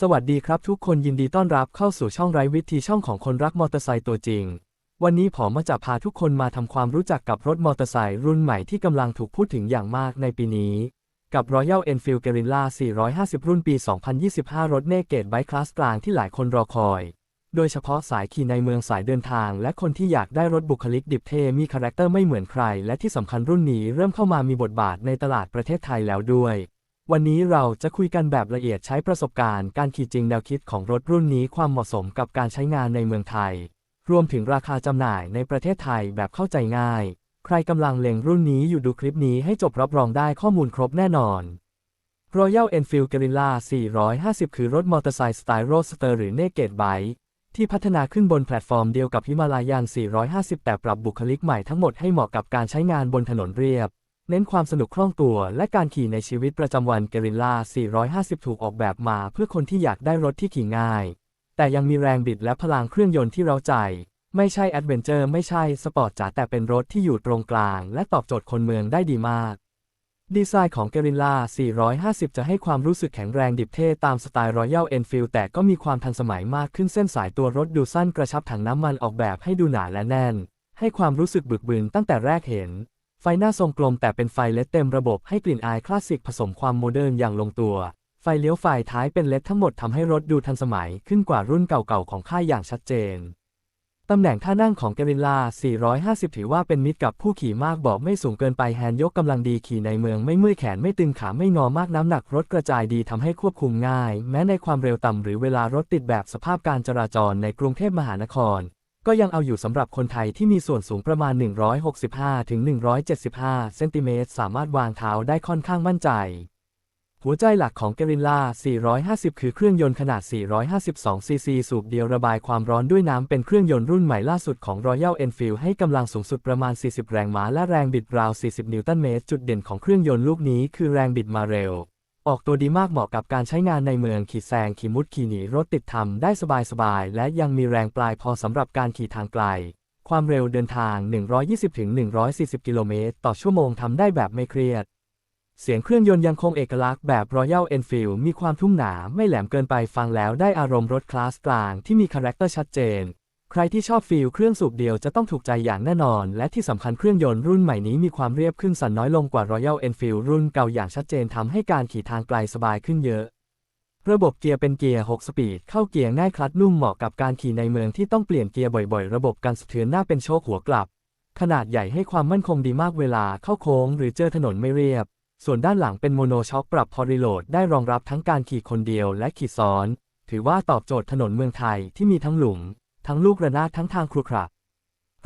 สวัสดีครับทุกคนยินดีต้อนรับเข้าสู่ช่องไร้วิธีช่องของคนรักมอเตอร์ไซค์ตัวจริง วันนี้ผมมาจะพาทุกคนมาทำความรู้จักกับรถมอเตอร์ไซค์รุ่นใหม่ที่กำลังถูกพูดถึงอย่างมากในปีนี้ กับ Royal Enfield Guerrilla 450 รุ่นปี 2025 รถเนเกตไบค์คลาสกลางที่หลายคนรอคอย โดยเฉพาะสายขี่ในเมืองสายเดินทาง และคนที่อยากได้รถบุคลิกดิบเท่มีคาแรคเตอร์ไม่เหมือนใคร และที่สำคัญรุ่นนี้เริ่มเข้ามามีบทบาทในตลาดประเทศไทยแล้วด้วย วันนี้เราจะคุยกันแบบละเอียดใช้ประสบการณ์การขี่จริงแนวคิดของรถรุ่นนี้ความเหมาะสมกับการใช้งานในเมืองไทย รวมถึงราคาจำหน่ายในประเทศไทยแบบเข้าใจง่าย ใครกำลังเล็งรุ่นนี้อยู่ดูคลิปนี้ให้จบรับรองได้ข้อมูลครบแน่นอน Royal Enfield Guerrilla 450 คือรถมอเตอร์ไซค์สไตล์โรสเตอร์หรือ Naked Bike ที่พัฒนาขึ้นบนแพลตฟอร์มเดียวกับฮิมาลายัน 450 แต่ปรับบุคลิกใหม่ทั้งหมดให้เหมาะกับการใช้งานบนถนนเรียบ เน้นความสนุกคล่องตัวและการขี่ในชีวิตประจำวัน Guerrilla 450 ถูกออกแบบมาเพื่อคนที่อยากได้รถที่ขี่ง่าย แต่ยังมีแรงบิดและพลังเครื่องยนต์ที่เร้าใจ ไม่ใช่แอดเวนเจอร์ไม่ใช่สปอร์ตจ๋าแต่เป็นรถที่อยู่ตรงกลาง และตอบโจทย์คนเมืองได้ดีมาก ดีไซน์ของ Guerrilla 450 จะให้ความรู้สึกแข็งแรงดิบเท่ตามสไตล์ Royal Enfield แต่ก็มีความทันสมัยมากขึ้นเส้นสายตัวรถดูสั้นกระชับถังน้ำมันออกแบบให้ดูหนาและแน่น ให้ความรู้สึกบึกบึนตั้งแต่แรกเห็น ไฟหน้าทรงกลมแต่เป็นไฟเลดเต็มระบบให้กลิ่นอายคลาสสิกผสมความโมเดิร์นอย่างลงตัว ไฟเลี้ยวไฟท้ายเป็นเลดทั้งหมดทำให้รถดูทันสมัยขึ้นกว่ารุ่นเก่าๆของค่ายอย่างชัดเจน ตำแหน่งท่านั่งของ Guerrilla 450 ถือว่าเป็นมิตรกับผู้ขี่มากบอกไม่สูงเกินไปแฮนด์ยกกำลังดีขี่ในเมืองไม่เมื่อยแขนไม่ตึงขาไม่งอมากน้ำหนักรถกระจายดีทำให้ควบคุมง่าย แม้ในความเร็วต่ำหรือเวลารถติดแบบสภาพการจราจรในกรุงเทพมหานคร ก็ยังเอาอยู่สำหรับคนไทยที่มีส่วนสูงประมาณ 165ถึง175 เซนติเมตรสามารถวางเท้าได้ค่อนข้างมั่นใจ หัวใจหลักของ Guerrilla 450 คือเครื่องยนต์ขนาด 452 ซีซีสูบเดียวระบายความร้อนด้วยน้ำเป็นเครื่องยนต์รุ่นใหม่ล่าสุดของ Royal Enfield ให้กำลังสูงสุดประมาณ 40 แรงม้าและแรงบิดราว 40 นิวตันเมตร จุดเด่นของเครื่องยนต์ลูกนี้คือแรงบิดมาเร็ว ออกตัวดีมากเหมาะกับการใช้งานในเมืองขี่แซงขี่มุดขี่หนีรถติดทำได้สบายๆ และยังมีแรงปลายพอสำหรับการขี่ทางไกล ความเร็วเดินทาง 120-140 กิโลเมตรต่อชั่วโมงทำได้แบบไม่เครียด เสียงเครื่องยนต์ยังคงเอกลักษณ์แบบ Royal Enfield มีความทุ่มหนาไม่แหลมเกินไปฟังแล้วได้อารมณ์รถคลาสกลางที่มีคาแรคเตอร์ชัดเจน ใครที่ชอบฟีลเครื่องสูบเดียวจะต้องถูกใจอย่างแน่นอน และที่สำคัญเครื่องยนต์รุ่นใหม่นี้มีความเรียบขึ้นสันน้อยลงกว่า Royal Enfield รุ่นเก่าอย่างชัดเจนทำให้การขี่ทางไกลสบายขึ้นเยอะ ระบบเกียร์เป็นเกียร์ 6 สปีด เข้าเกียร์ง่ายคลัดนุ่มเหมาะกับการขี่ในเมืองที่ต้องเปลี่ยนเกียร์บ่อยๆ ระบบการสะเทือนหน้าเป็นโชคหัวกลับ ขนาดใหญ่ให้ความมั่นคงดีมากเวลาเข้าโค้ง หรือเจอถนนไม่เรียบ ส่วนด้านหลังเป็นโมโนช็อคปรับพอรีโหลดได้รองรับทั้งการขี่คนเดียวและขี่ซ้อน ถือว่าตอบโจทย์ถนนเมืองไทยที่มีทั้งหลุม ทั้งลูกระนาดทั้งทางครุขระ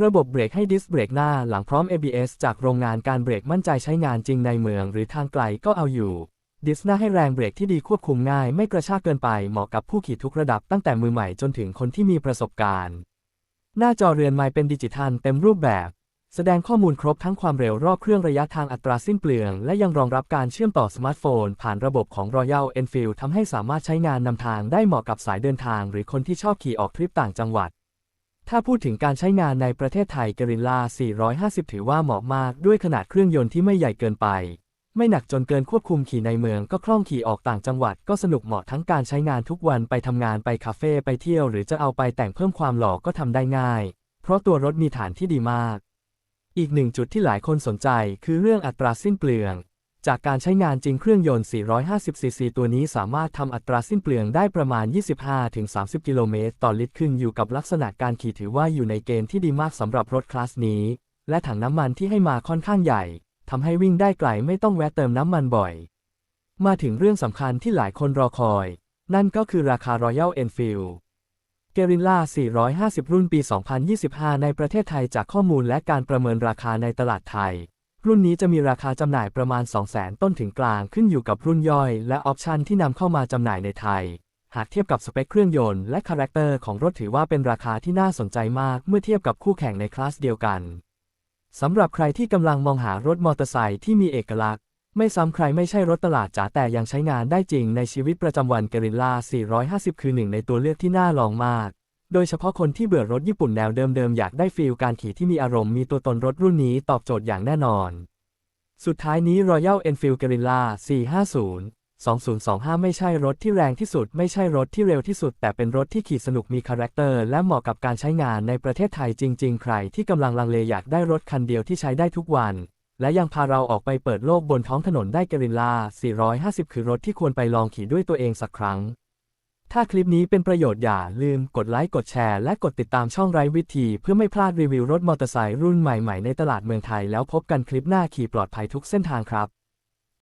ระบบเบรกให้ดิสเบรกหน้าหลังพร้อม ABS จากโรงงานการเบรกมั่นใจใช้งานจริงในเมืองหรือทางไกลก็เอาอยู่ ดิสหน้าให้แรงเบรกที่ดีควบคุมง่ายไม่กระชากเกินไปเหมาะกับผู้ขี่ทุกระดับตั้งแต่มือใหม่จนถึงคนที่มีประสบการณ์ หน้าจอเรือนไม้เป็นดิจิทัลเต็มรูปแบบ แสดงข้อมูลครบทั้งความเร็วรอบเครื่องระยะทางอัตราสิ้นเปลือง และยังรองรับการเชื่อมต่อสมาร์ทโฟน ผ่านระบบของ Royal Enfield ทำให้สามารถใช้งานนำทางได้เหมาะกับสายเดินทาง หรือคนที่ชอบขี่ออกทริปต่างจังหวัด ถ้าพูดถึงการใช้งานในประเทศไทย Guerrilla 450 ถือว่าเหมาะมาก ด้วยขนาดเครื่องยนต์ที่ไม่ใหญ่เกินไป ไม่หนักจนเกินควบคุมขี่ในเมืองก็คล่องขี่ออกต่างจังหวัด ก็สนุกเหมาะทั้งการใช้งานทุกวันไปทำงานไปคาเฟ่ไปเที่ยว หรือจะเอาไปแต่งเพิ่มความหล่อก็ทำได้ง่าย เพราะตัวรถมีฐานที่ดีมาก อีกหนึ่งจุดที่หลายคนสนใจคือเรื่องอัตราสิ้นเปลือง จากการใช้งานจริงเครื่องยนต์ 450 ซีซีตัวนี้สามารถทำอัตราสิ้นเปลืองได้ประมาณ 25-30 กิโลเมตรต่อลิตรขึ้นอยู่กับลักษณะการขี่ถือว่าอยู่ในเกณฑ์ที่ดีมากสำหรับรถคลาสนี้ และถังน้ำมันที่ให้มาค่อนข้างใหญ่ทำให้วิ่งได้ไกลไม่ต้องแวะเติมน้ำมันบ่อย มาถึงเรื่องสำคัญที่หลายคนรอคอย นั่นก็คือราคา Royal Enfield Guerrilla 450 รุ่นปี 2025 ในประเทศไทยจากข้อมูลและการประเมินราคาในตลาดไทย รุ่นนี้จะมีราคาจำหน่ายประมาณ 200,000 ต้นถึงกลางขึ้นอยู่กับรุ่นย่อย และออปชันที่นำเข้ามาจำหน่ายในไทย หากเทียบกับสเปคเครื่องยนต์และคาแรคเตอร์ของรถถือว่าเป็นราคาที่น่าสนใจมากเมื่อเทียบกับคู่แข่งในคลาสเดียวกันสำหรับใครที่กำลังมองหารถมอเตอร์ไซค์ที่มีเอกลักษณ์ ไม่ซ้ำใครไม่ใช่รถตลาดจ๋าแต่ยังใช้งานได้จริงในชีวิตประจำวัน Guerrilla 450 คือหนึ่งในตัวเลือกที่น่าลองมาก โดยเฉพาะคนที่เบื่อรถญี่ปุ่นแนวเดิมๆ อยากได้ฟีลการขี่ที่มีอารมณ์มีตัวตนรถรุ่นนี้ตอบโจทย์อย่างแน่นอน สุดท้ายนี้ Royal Enfield Guerrilla 450 2025 ไม่ใช่รถที่แรงที่สุด ไม่ใช่รถที่เร็วที่สุด แต่เป็นรถที่ขี่สนุกมีคาแรคเตอร์ และเหมาะกับการใช้งานในประเทศไทยจริง ๆ ใครที่กำลังลังเลอยากได้รถคันเดียวที่ใช้ได้ทุกวัน และยังพาเราออกไปเปิดโลกบนท้องถนนได้กริลลา 450 คือรถที่ควรไปลองขี่ด้วยตัวเองสักครั้ง ถ้าคลิปนี้เป็นประโยชน์อย่าลืมกดไลค์ กดแชร์ และกดติดตามช่องไร้วิธี เพื่อไม่พลาดรีวิวรถมอเตอร์ไซค์รุ่นใหม่ๆในตลาดเมืองไทยแล้วพบกันคลิปหน้าขี่ปลอดภัยทุกเส้นทางครับ